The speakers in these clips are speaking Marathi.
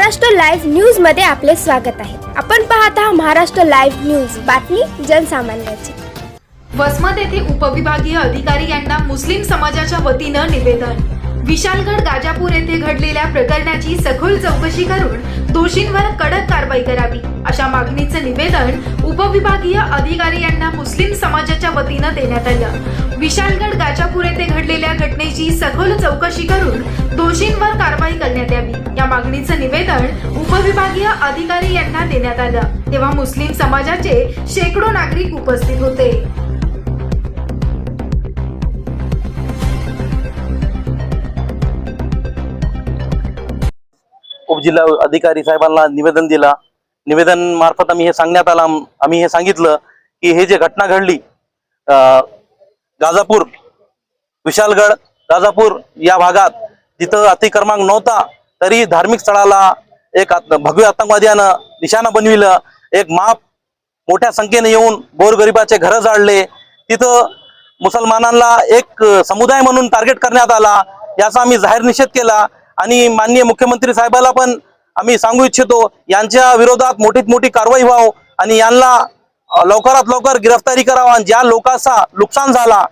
महाराष्ट्र लाईव्ह न्यूजमध्ये आपले स्वागत आहे. आपण पाहत आहात महाराष्ट्र लाईव्ह न्यूज. बातमी जनसामान्याची. वसमत येथे उपविभागीय अधिकारी यांना मुस्लिम समाजाच्या वतीनं निवेदन. विशालगड गाजापूर येथे घडलेल्या प्रकरणाची सखोल चौकशी करून दोषींवर कडक कारवाई करावी. अशा मागणीचं निवेदन उपविभागीय अधिकारी यांना मुस्लिम समाजाच्या वतीनं देण्यात आलं. विशालगड गाजापूर येथे घडलेल्या घटनेची सखोल चौकशी करून दोषींवर कारवाई करण्यात यावी. या मागणीचं निवेदन उपविभागीय अधिकारी यांना देण्यात आलं. तेव्हा मुस्लिम समाजाचे शेकडो नागरिक उपस्थित होते. उपजिल्हा अधिकारी साहेबांना निवेदन दिला. निवेदन मार्फत आम्ही हे सांगण्यात आला. आम्ही हे सांगितलं की हे जे घटना घडली अं, गाजापूर विशालगड गाजापूर या भागात जिथं अतिक्रमांक नव्हता तरी धार्मिक स्थळाला एक आत- भगवे आतंकवाद्यानं निशाणा बनविलं. एक माप मोठ्या संख्येने येऊन गोरगरिबाचे घरं जाळले. तिथं मुसलमानांना एक समुदाय म्हणून टार्गेट करण्यात आला. याचा आम्ही जाहीर निषेध केला. आणि माननीय मुख्यमंत्री साहेबाला पण आम्ही सांगू इच्छितो यांच्या विरोधात मोठीत मोठी कारवाई व्हावं आणि यांना लवकरात लवकर गिरफ्तारी करावा आणि ज्या लोकांचा नुकसान झाला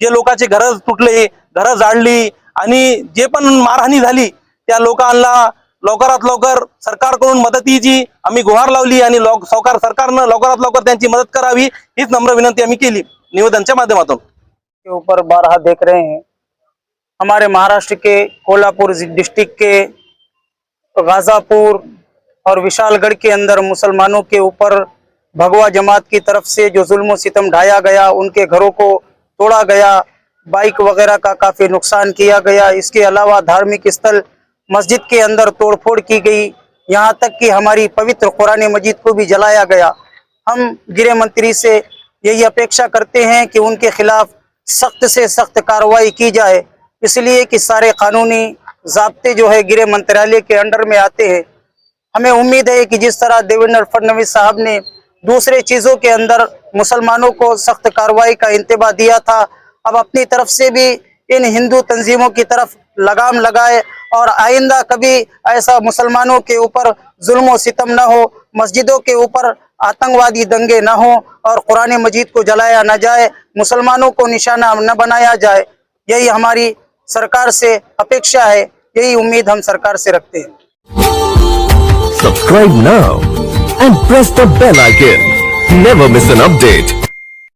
जे लोकांचे घर तुटले घरं जाळली आणि जे पण मारहाणी झाली त्या लोकांना लवकरात लवकर सरकारकडून मदतीची आम्ही गुहार लावली आणि सरकार सरकारनं लवकरात लवकर त्यांची मदत करावी हीच नम्र विनंती आम्ही केली. निवेदनच्या माध्यमातून. के ऊपर बारहा देख रहे हैं। ہمارے مہاراشٹر کے کولہاپور ڈسٹک کے غازہ پور اور وشال گڑھ کے اندر مسلمانوں کے اوپر بھگوا جماعت کی طرف سے جو ظلم و ستم ڈھایا گیا، ان کے گھروں کو توڑا گیا، بائک وغیرہ کا کافی نقصان کیا گیا۔ اس کے علاوہ دھارمک استل مسجد کے اندر توڑ پھوڑ کی گئی۔ یہاں تک کہ ہماری پوتر قرآن مجید کو بھی جلایا گیا۔ ہم گرہ منتری سے یہی اپیکشہ کرتے ہیں کہ ان کے خلاف سخت سے سخت کارروائی کی جائے۔ اس لیے کہ سارے قانونی ضابطے جو ہے گرہ منترالیہ کے انڈر میں آتے ہیں۔ ہمیں امید ہے کہ جس طرح دیویندر فرنوی صاحب نے دوسرے چیزوں کے اندر مسلمانوں کو سخت کاروائی کا انتباہ دیا تھا، اب اپنی طرف سے بھی ان ہندو تنظیموں کی طرف لگام لگائے اور آئندہ کبھی ایسا مسلمانوں کے اوپر ظلم و ستم نہ ہو، مسجدوں کے اوپر آتنگوادی دنگے نہ ہوں اور قرآن مجید کو جلایا نہ جائے، مسلمانوں کو نشانہ نہ بنایا جائے۔ یہی ہماری سرکار سے اپیکشا ہے یہی امید ہم سرکار سے رکھتے ہیں سبسکرائب ناؤ اینڈ پریس دا بیل آئکن نیور مس این اپڈیٹ